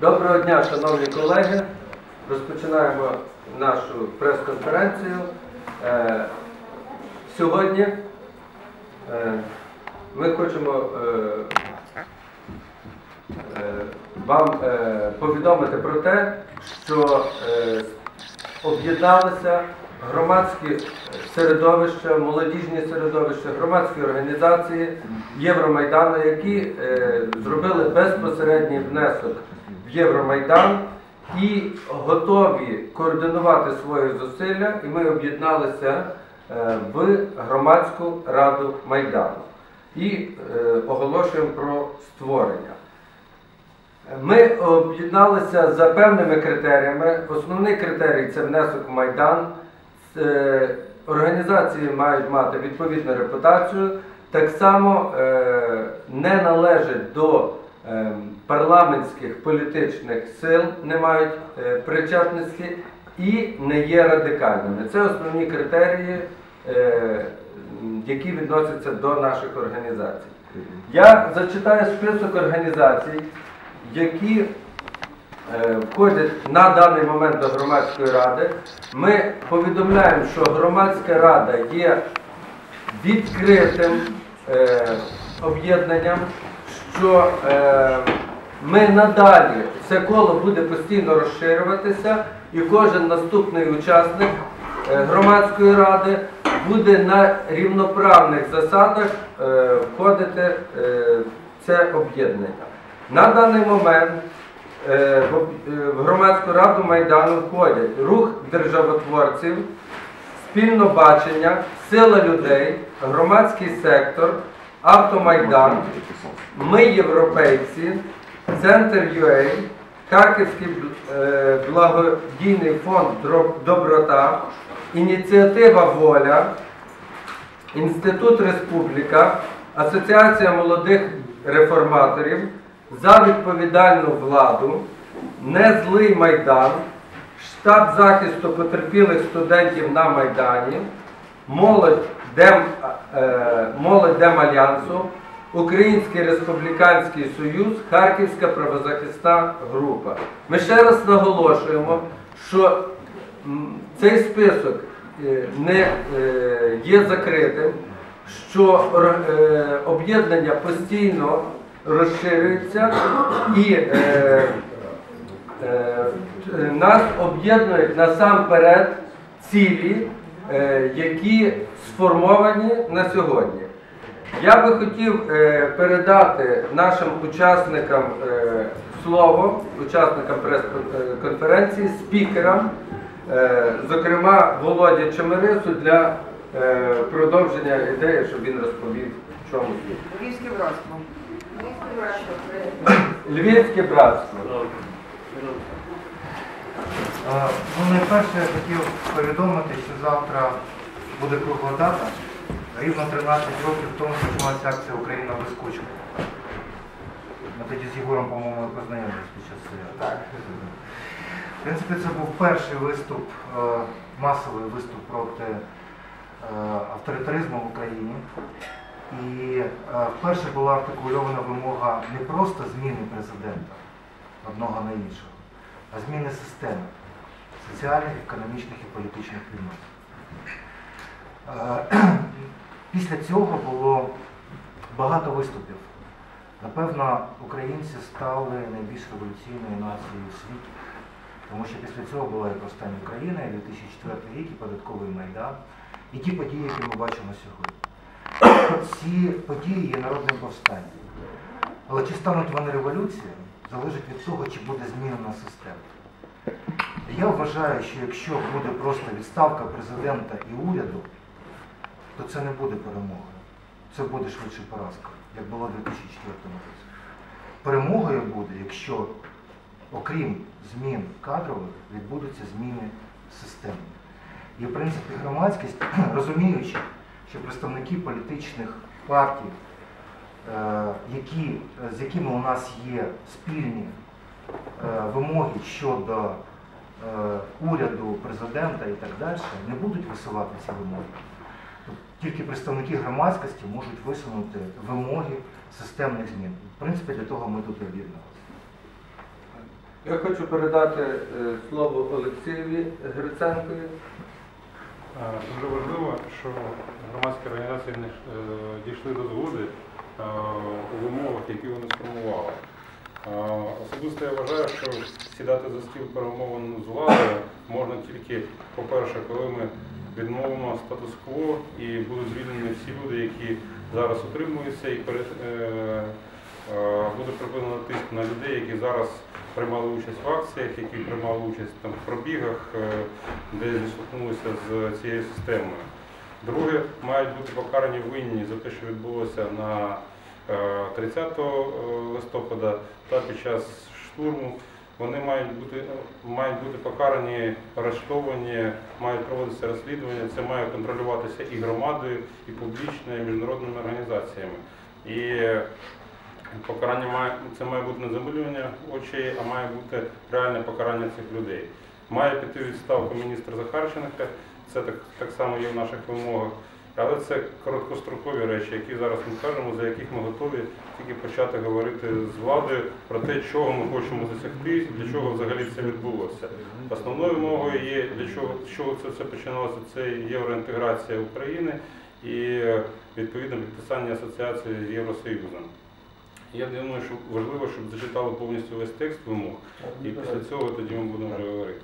Доброго дня, шановні колеги. Розпочинаємо нашу прес-конференцію. Е, Сьогодні е, ми хочемо е, вам повідомити про те, що об'єдналися громадські середовища, молодіжні середовища, громадські організації Євромайдану, які зробили безпосередній внесок Євромайдан і готові координувати свої зусилля, і ми об'єдналися е, в громадську раду Майдану і е, оголошуємо про створення. Ми об'єдналися за певними критеріями. Основний критерій це внесок в Майдан. Організації мають мати відповідну репутацію. Так само е, не належать до е, парламентських політичних сил, не мають е, причетності і не є радикальними. Це основні критерії, е, які відносяться до наших організацій. Я зачитаю список організацій, які е, входять на даний момент до громадської ради. Ми повідомляємо, що громадська рада є відкритим об'єднанням, що е, ми надалі це коло буде постійно розширюватися, і кожен наступний учасник е, громадської ради буде на рівноправних засадах е, входити е, це об'єднання. На даний момент е, в е, громадську раду Майдану входять рух державотворців, спільно бачення, сила людей, громадський сектор, автомайдан, ми європейці, центр ЮЕЙ, Харківський е, благодійний фонд Доброта, ініціатива Воля, Інститут Республіка, Асоціація молодих реформаторів, за відповідальну владу, Незлий Майдан, штаб захисту потерпілих студентів на Майдані, молодь Дем, е, молодь Демальянсу, Український Республіканський Союз, Харківська правозахисна група. Ми ще раз наголошуємо, що цей список е, не е, є закритим, що е, об'єднання постійно розширюється і нас об'єднують насамперед цілі, які сформовані на сьогодні. Я би хотів е, передати нашим учасникам е, слово, учасникам прес-конференції, спікерам, е, зокрема Володя Чемерису для е, продовження ідеї, щоб він розповів, в чому. Львівське братство. Львівське братство. Ну, найперше я хотів повідомити, що завтра буде кругла дата. Рівно 13 років тому почалася акція Україна без кучми. Ми тоді з Єгором, по-моєму, познайомилися під час акції. В принципі, це був перший виступ, е, масовий виступ проти е, авторитаризму в Україні. І е, вперше була артикульована вимога не просто зміни президента одного на іншого, а зміни системи соціальних, економічних і політичних відносин. Е, Після цього було багато виступів. Напевно, українці стали найбільш революційною нацією у світі, тому що після цього була і повстання України, і 2004 рік, і податковий майдан, і ті події, які ми бачимо сьогодні. Ці події є народним повстанням. Але чи стануть вони революцією, залежить від того, чи буде змінена система. Я вважаю, що якщо буде просто відставка президента і уряду, то це не буде перемогою. Це буде швидше поразка, як було у 2004 році. Перемогою буде, якщо, окрім змін кадрових, відбудуться зміни системні. І, в принципі, громадськість, розуміючи, що представники політичних партій, е, які, з якими у нас є спільні е, вимоги щодо е, уряду, президента і так далі, не будуть висувати ці вимоги. Тільки представники громадськості можуть висунути вимоги системних змін. В принципі, для того ми тут об'єдналися. Я хочу передати е, слово Олексієві Гриценкові. Дуже важливо, що громадські організації не е, дійшли до згоди е, у вимогах, які вони сформували. Особисто я вважаю, що сідати за стіл перемовин з владою можна тільки, по-перше, коли ми відмовимо статус-кво і будуть звільнені всі люди, які зараз утримуються, і пере- е, е, буде припинено тиск на людей, які зараз приймали участь в акціях, які приймали участь там, в пробігах, е, де зіштовхнулися з цією системою. Друге, мають бути покарані винні за те, що відбулося на 30 листопада та під час штурму. Вони мають бути, мають бути покарані, арештовані, мають проводитися розслідування. Це має контролюватися і громадою, і публічною, і міжнародними організаціями. І покарання має це має бути не замилювання очей, а має бути реальне покарання цих людей. Має піти відставку міністр Захарченка, це так, так само є в наших вимогах. Але це короткострокові речі, які зараз ми кажемо, за яких ми готові тільки почати говорити з владою про те, чого ми хочемо досягти, для чого взагалі це відбулося. Основною вимогою є для чого, чого це все починалося, це євроінтеграція України і відповідне підписання асоціації з Євросоюзом. Я думаю, що важливо, щоб зачитали повністю весь текст вимог, і після цього тоді ми будемо вже говорити.